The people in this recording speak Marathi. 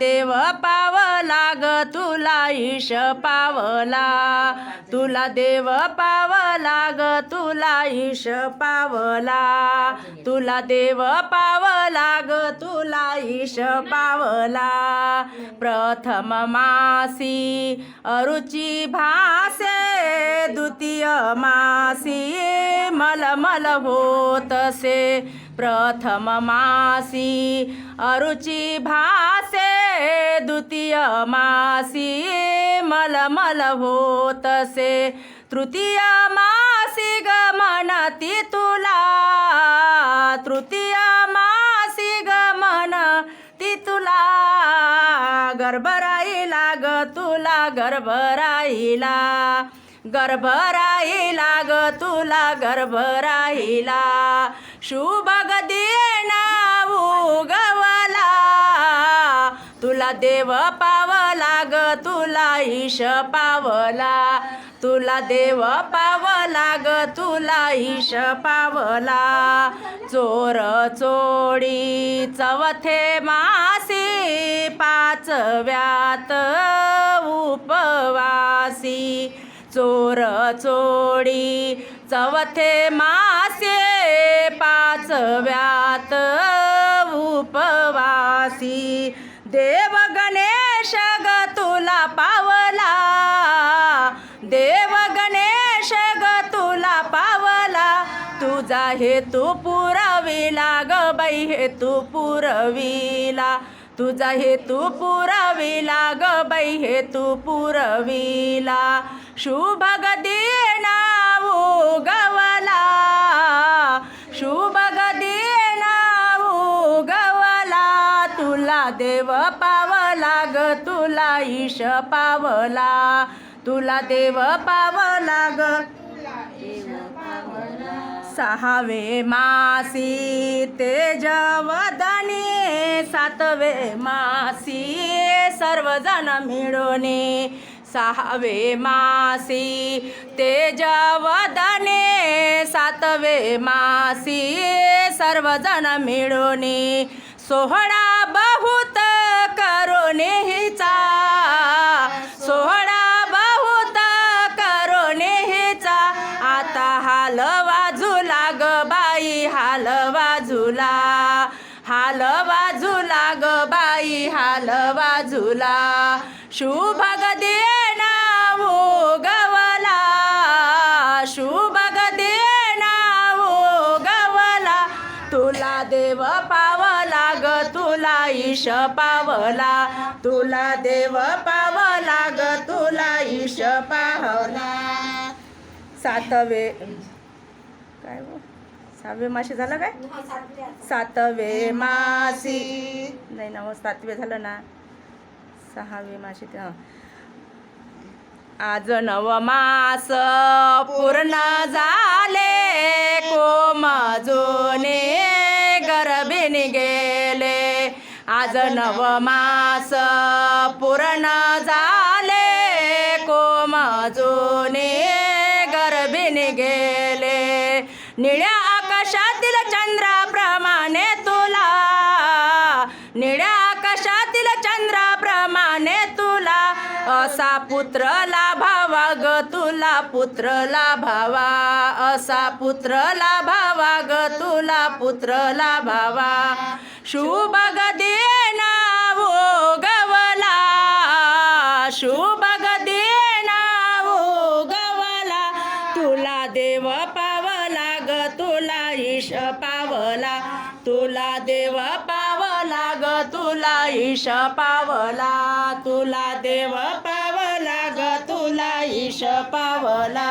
देव पावला ग तुला ईश पावला. तुला देव पावला ग तुला ईश पावला. तुला देव पावला ग तुला ईश पावला. प्रथम मासी अरुची भासे द्वितीय मासी मलमल होतसे. प्रथम मासी अरुची भासे द्वितीय मासी मलमल होतसे तृतीय मासी गमनती तुला. तृतीय मासी ग म्हणती तुला. गर्भ ग तुला गर्भ राहिला ग तुला गर्भ राहिला शुभ गदी तुला देव पावला ग तुला ईश पावला. तुला देव पावला ग तुला ईश पावला. चोर चोडी चवथे मासी पाचव्यात उपवासी. चोर चोडी चवथे मासे पाचव्या देव गणेश ग तुला पावला. देव गणेश ग तुला पावला. तुझा हेतू पुरविला ग बाई हेतू पुरविला. तुझा हेतू पुरविला ग बाई हेतू पुरविला. शुभ गदीना देव पावला ग तुला ईश पावला. तुला देव पावला ग. सहावे मासी तेजवदने सातवे मासी सर्वजण मिळूने. सहावे मासी तेजवदने सातवे मासी सर्वजण मिळूने. सोहळा बहुत करो हिचा सोहळा बहुत करो हिचा आता हाल वाजूला ग बाई हाल वाजूला. हाल वाजूला ग बाई हाल वाजूला. शुभ गदेना ईश पावला. तुला देव पावला ग तुला ईश पावला. सातवे काय? सहावे मासे झालं काय? सातवे मासी नाही ना हो, सातवे झालं ना. सहावे मासे ते हं. आज नवमास पूर्ण झाले कोमजोने आज नवमास पूर्ण झाले. कोमजोने गर्भिणी गेले. निळ्या आकाशातील चंद्राप्रमाणे तुला. निळ्या आकाशातील चंद्राप्रमाणे तुला. असा पुत्र लाभावा ग तुला पुत्र लाभावा असा पुत्र लाभावा ग तुला पुत्र लाभावा शुभ गदी देव पावला ग तुला ईश पावला. तुला देव पावला ग तुला ईश पावला. तुला देव पावला ग तुला ईश पावला.